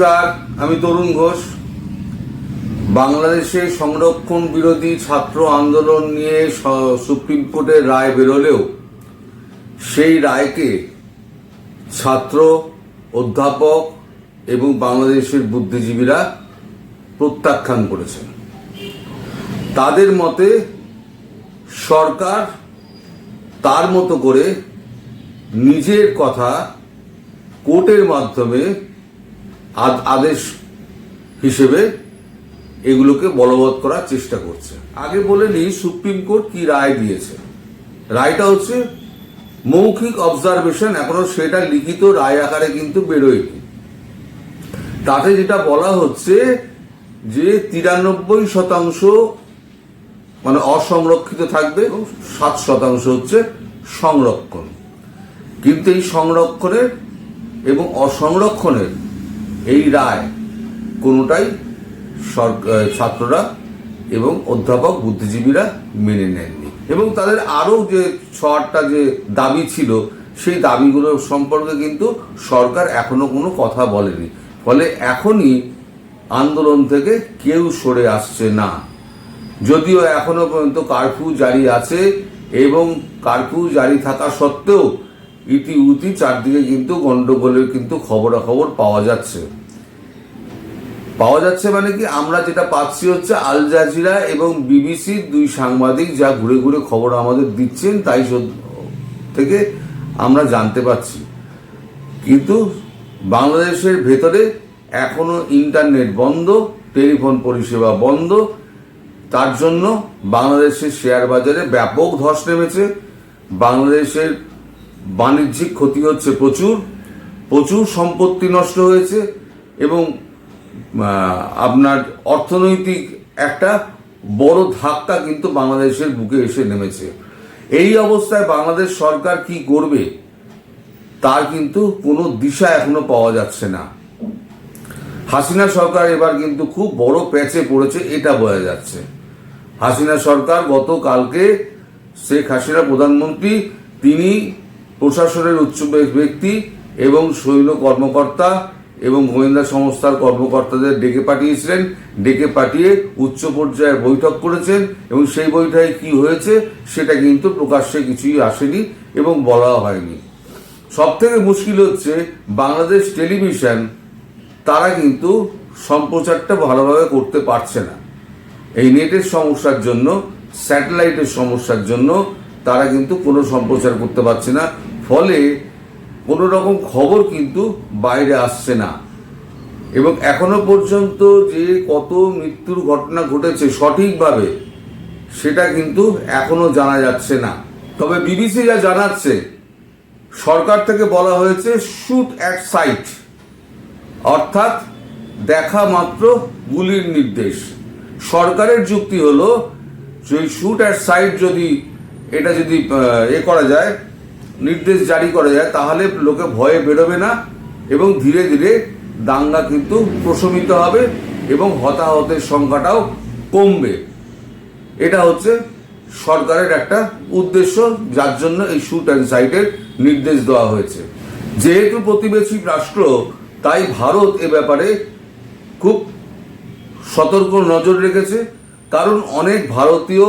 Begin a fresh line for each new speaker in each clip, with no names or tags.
নমস্কার, আমি তরুণ ঘোষ। বাংলাদেশে সংরক্ষণ বিরোধী ছাত্র আন্দোলন নিয়ে সুপ্রিম কোর্টের রায় বেরোলেও সেই রায়কে ছাত্র, অধ্যাপক এবং বাংলাদেশের বুদ্ধিজীবীরা প্রত্যাখ্যান করেছেন। তাদের মতে সরকার তার মতো করে নিজের কথা কোর্টের মাধ্যমে আদ- আদেশ হিসেবে এগুলোকে বলবৎ করার চেষ্টা করছে। আগে বলে নিই সুপ্রিম কোর্ট কি রায় দিয়েছে? রায়টা হচ্ছে, মৌখিক অবজারভেশন এখনও সেটা লিখিত রায় আকারে কিন্তু বেরোয়নি। তাতে যেটা বলা হচ্ছে যে তিরানব্বই শতাংশ মানে অসংরক্ষিত থাকবে এবং সাত শতাংশ হচ্ছে সংরক্ষণ। কিন্তু এই সংরক্ষণের এবং অসংরক্ষণের এই রায় কোনোটাই ছাত্ররা এবং অধ্যাপক বুদ্ধিজীবীরা মেনে নেননি। এবং তাদের আরও যে ছ যে দাবি ছিল, সেই দাবিগুলো সম্পর্কে কিন্তু সরকার এখনও কোনো কথা বলেনি। ফলে এখনই আন্দোলন থেকে কেউ সরে আসছে না। যদিও এখনও পর্যন্ত কারফিউ জারি আছে এবং কারফিউ জারি থাকা সত্ত্বেও ইতি উতি চারদিকে কিন্তু গন্ডগোলের কিন্তু খবরাখবর পাওয়া যাচ্ছে। পাওয়া যাচ্ছে মানে কি? আমরা যেটা পাচ্ছি হচ্ছে আল জাজিরা এবং বিবিসির দুই সাংবাদিক যা ঘুরে ঘুরে খবর আমাদের দিচ্ছেন, তাই থেকে আমরা জানতে পারছি। কিন্তু বাংলাদেশের ভেতরে এখনও ইন্টারনেট বন্ধ, টেলিফোন পরিষেবা বন্ধ। তার জন্য বাংলাদেশের শেয়ার বাজারে ব্যাপক ধস নেমেছে। বাংলাদেশের বাণিজ্যিক ক্ষতি হচ্ছে প্রচুর প্রচুর সম্পত্তি নষ্ট হয়েছে এবং আপনার অর্থনৈতিক একটা বড় ধাক্কা কিন্তু বাংলাদেশের বুকে এসে নেমেছে। এই অবস্থায় বাংলাদেশ সরকার কি করবে, তার কিন্তু কোনো দিশা এখনও পাওয়া যাচ্ছে না। হাসিনা সরকার এবার কিন্তু খুব বড় প্যাচে পড়েছে, এটা বোঝা যাচ্ছে। হাসিনা সরকার গতকালকে শেখ হাসিনা প্রধানমন্ত্রী, তিনি প্রশাসনের উচ্চ ব্যক্তি এবং সৈন্য কর্মকর্তা এবং গোয়েন্দা সংস্থার কর্মকর্তাদের ডেকে পাঠিয়েছিলেন, ডেকে পাঠিয়ে উচ্চ পর্যায়ের বৈঠক করেছেন এবং সেই বৈঠকে কি হয়েছে সেটা কিন্তু প্রকাশ্যে কিছুই আসেনি এবং বলা হয়নি। সব থেকে মুশকিল হচ্ছে বাংলাদেশ টেলিভিশন তারা কিন্তু সম্প্রচারটা ভালোভাবে করতে পারছে না। এই নেটের সমস্যার জন্য, স্যাটেলাইটের সমস্যার জন্য তারা কিন্তু কোনো সম্প্রচার করতে পারছে না। ফলে কোনো রকম খবর কিন্তু বাইরে আসছে না। এবং এখনও পর্যন্ত যে কত মৃত্যুর ঘটনা ঘটেছে সঠিকভাবে, সেটা কিন্তু এখনও জানা যাচ্ছে না। তবে বিবিসি যা জানাচ্ছে, সরকার থেকে বলা হয়েছে শুট অ্যাট সাইট অর্থাৎ দেখা মাত্র গুলির নির্দেশ। সরকারের যুক্তি হলো যে শুট অ্যাট সাইট যদি, এটা যদি এ করা যায় নির্দেশ জারি করা যায়, তাহলে লোকে ভয়ে বেরোবে না এবং ধীরে ধীরে দাঙ্গা কিন্তু প্রশমিত হবে এবং হতাহতের সংখ্যাটাও কমবে। এটা হচ্ছে সরকারের একটা উদ্দেশ্য, যার জন্য এই শুট অ্যান্ড সাইটের নির্দেশ দেওয়া হয়েছে। যেহেতু প্রতিবেশী রাষ্ট্র, তাই ভারত এ ব্যাপারে খুব সতর্ক নজর রেখেছে, কারণ অনেক ভারতীয়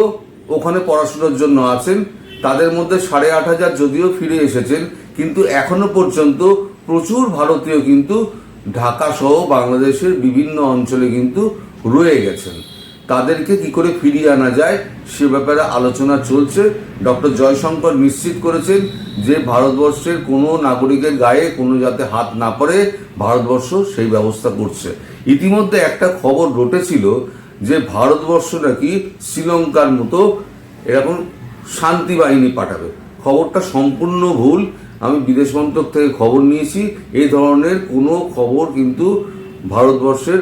ওখানে পড়াশোনার জন্য আছেন তাদের মধ্যে সাড়ে আট হাজার যদিও ফিরে এসেছেন, কিন্তু এখনও পর্যন্ত প্রচুর ভারতীয় কিন্তু ঢাকা সহ বাংলাদেশের বিভিন্ন অঞ্চলে কিন্তু রয়ে গেছেন। তাদেরকে কি করে ফিরিয়ে আনা যায় সে ব্যাপারে আলোচনা চলছে। ডক্টর জয়শঙ্কর নিশ্চিত করেছেন যে ভারতবর্ষের কোনো নাগরিকের গায়ে কোনো যাতে হাত না পড়ে, ভারতবর্ষ সেই ব্যবস্থা করছে। ইতিমধ্যে একটা খবর রটেছিল যে ভারতবর্ষ নাকি শ্রীলঙ্কার মতো এরকম শান্তি বাহিনী পাঠাবে। খবরটা সম্পূর্ণ ভুল। আমি বিদেশ মন্ত্রক থেকে খবর নিয়েছি। এই ধরনের কোনো খবর কিন্তু ভারতবর্ষের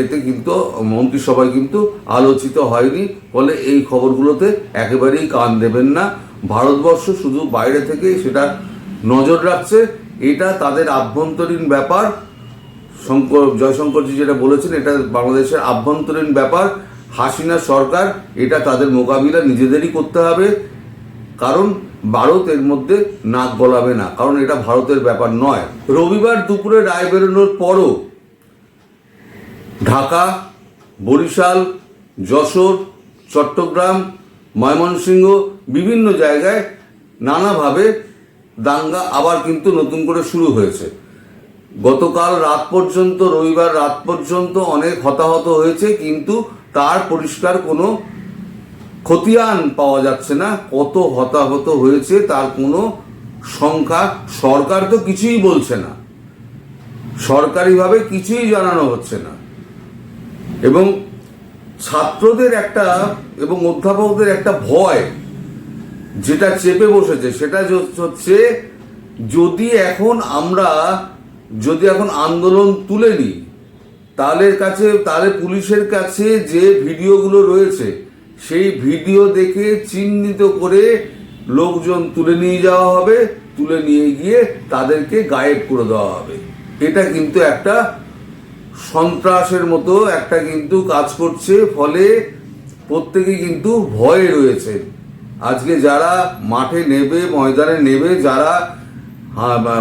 এতে কিন্তু মন্ত্রিসভায় কিন্তু আলোচিত হয়নি। ফলে এই খবরগুলোতে একেবারেই কান দেবেন না। ভারতবর্ষ শুধু বাইরে থেকে সেটা নজর রাখছে। এটা তাদের আভ্যন্তরীণ ব্যাপার। শঙ্কর, জয়শঙ্করজি যেটা বলেছেন, এটা বাংলাদেশের আভ্যন্তরীণ ব্যাপার। হাসিনা সরকার, এটা তাদের মোকাবিলা নিজেদেরই করতে হবে। কারণ ভারত এর মধ্যে নাক গলাবে না, কারণ এটা ভারতের ব্যাপার নয়। রবিবার দুপুরে রায় বেরোনোর পরও ঢাকা, বরিশাল, যশোর, চট্টগ্রাম, ময়মনসিংহ বিভিন্ন জায়গায় নানাভাবে দাঙ্গা আবার কিন্তু নতুন করে শুরু হয়েছে। গতকাল রাত পর্যন্ত, রবিবার রাত পর্যন্ত অনেক হতাহত হয়েছে, কিন্তু তার পরিষ্কার কোনো খতিয়ান পাওয়া যাচ্ছে না। কত হতাহত হয়েছে তার কোনো সংখ্যা সরকার তো কিছুই বলছে না। সরকারিভাবে কিছুই জানানো হচ্ছে না। এবং ছাত্রদের একটা এবং অধ্যাপকদের একটা ভয় যেটা চেপে বসেছে, সেটা হচ্ছে যদি এখন আমরা, যদি এখন আন্দোলন তুলে নিই তাহলে কাছে তাহলে পুলিশের কাছে যে ভিডিওগুলো রয়েছে, সেই ভিডিও দেখে চিহ্নিত করে লোকজন তুলে নিয়ে যাওয়া হবে, তুলে নিয়ে গিয়ে তাদেরকে গায়েব করে দেওয়া হবে। এটা কিন্তু একটা সন্ত্রাসের মতো একটা কিন্তু কাজ করছে, ফলে প্রত্যেকে কিন্তু ভয়ে রয়েছে। আজকে যারা মাঠে নেবে, ময়দানে নেবে, যারা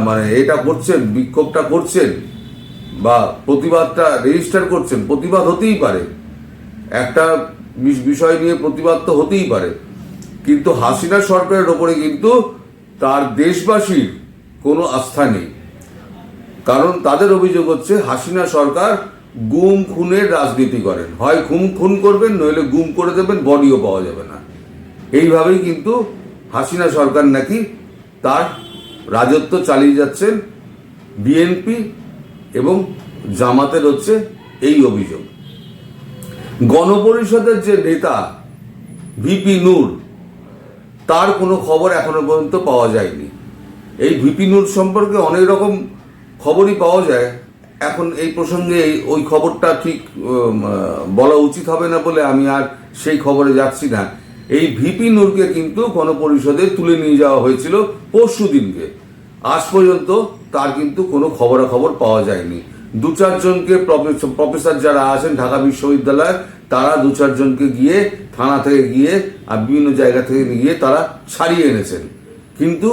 মানে এটা করছেন, বিক্ষোভটা করছেন বা প্রতিবাদটা রেজিস্টার করছেন, প্রতিবাদ হতেই পারে। একটা বিষ- বিষয় নিয়ে প্রতিবাদ তো হতেই পারে। কিন্তু হাসিনা সরকারের ওপরে কিন্তু তার দেশবাসীর কোনো আস্থা নেই। কারণ তাদের অভিযোগ হচ্ছে, হাসিনা সরকার গুম খুনের রাজনীতি করেন। হয় খুন খুন করবেন, নইলে গুম করে দেবেন বডিও পাওয়া যাবে না। এইভাবেই কিন্তু হাসিনা সরকার নাকি তার রাজত্ব চালিয়ে যাচ্ছেন। বিএনপি এবং জামাতের হচ্ছে এই অভিযোগ। গণপরিষদের যে নেতা ভিপি নূর, তার কোনো খবর এখনও পর্যন্ত পাওয়া যায়নি। এই ভিপি নূর সম্পর্কে অনেক রকম খবরই পাওয়া যায়। এখন এই প্রসঙ্গে ওই খবরটা ঠিক বলা উচিত হবে না বলে আমি আর সেই খবরে যাচ্ছি না। এই ভিপি নূরকে কিন্তু গণপরিষদে তুলে নিয়ে যাওয়া হয়েছিল পরশু দিনকে আজ পর্যন্ত তার কিন্তু কোনো খবরাখবর পাওয়া যায়নি। দু চারজনকে প্রফেসর যারা আছেন ঢাকা বিশ্ববিদ্যালয় তারা দু চারজনকে গিয়ে থানা থেকে গিয়ে আর বিভিন্ন জায়গা থেকে গিয়ে তারা ছাড়িয়ে এনেছেন। কিন্তু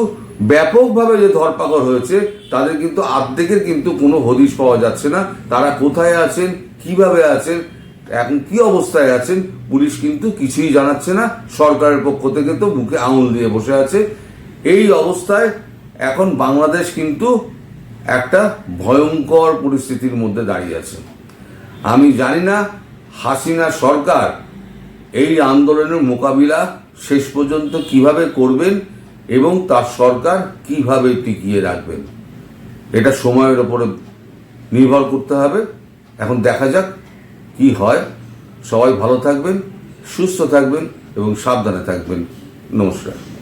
ব্যাপকভাবে যে ধরপাকড় হয়েছে, তাদের কিন্তু আর্ধেকের কিন্তু কোনো হদিশ পাওয়া যাচ্ছে না। তারা কোথায় আছেন, কীভাবে আছেন, এখন কি অবস্থায় আছেন, পুলিশ কিন্তু কিছুই জানাচ্ছে না। সরকারের পক্ষ থেকে তো মুখে আঙুল দিয়ে বসে আছে। এই অবস্থায় এখন বাংলাদেশ কিন্তু একটা ভয়ঙ্কর পরিস্থিতির মধ্যে দাঁড়িয়ে আছে। আমি জানি না হাসিনা সরকার এই আন্দোলনের মোকাবিলা শেষ পর্যন্ত কীভাবে করবেন এবং তার সরকার কীভাবে টিকিয়ে রাখবেন। এটা সময়ের ওপরে নির্ভর করতে হবে। এখন দেখা যাক কি হয়। সবাই ভালো থাকবেন, সুস্থ থাকবেন এবং সাবধানে থাকবেন। নমস্কার।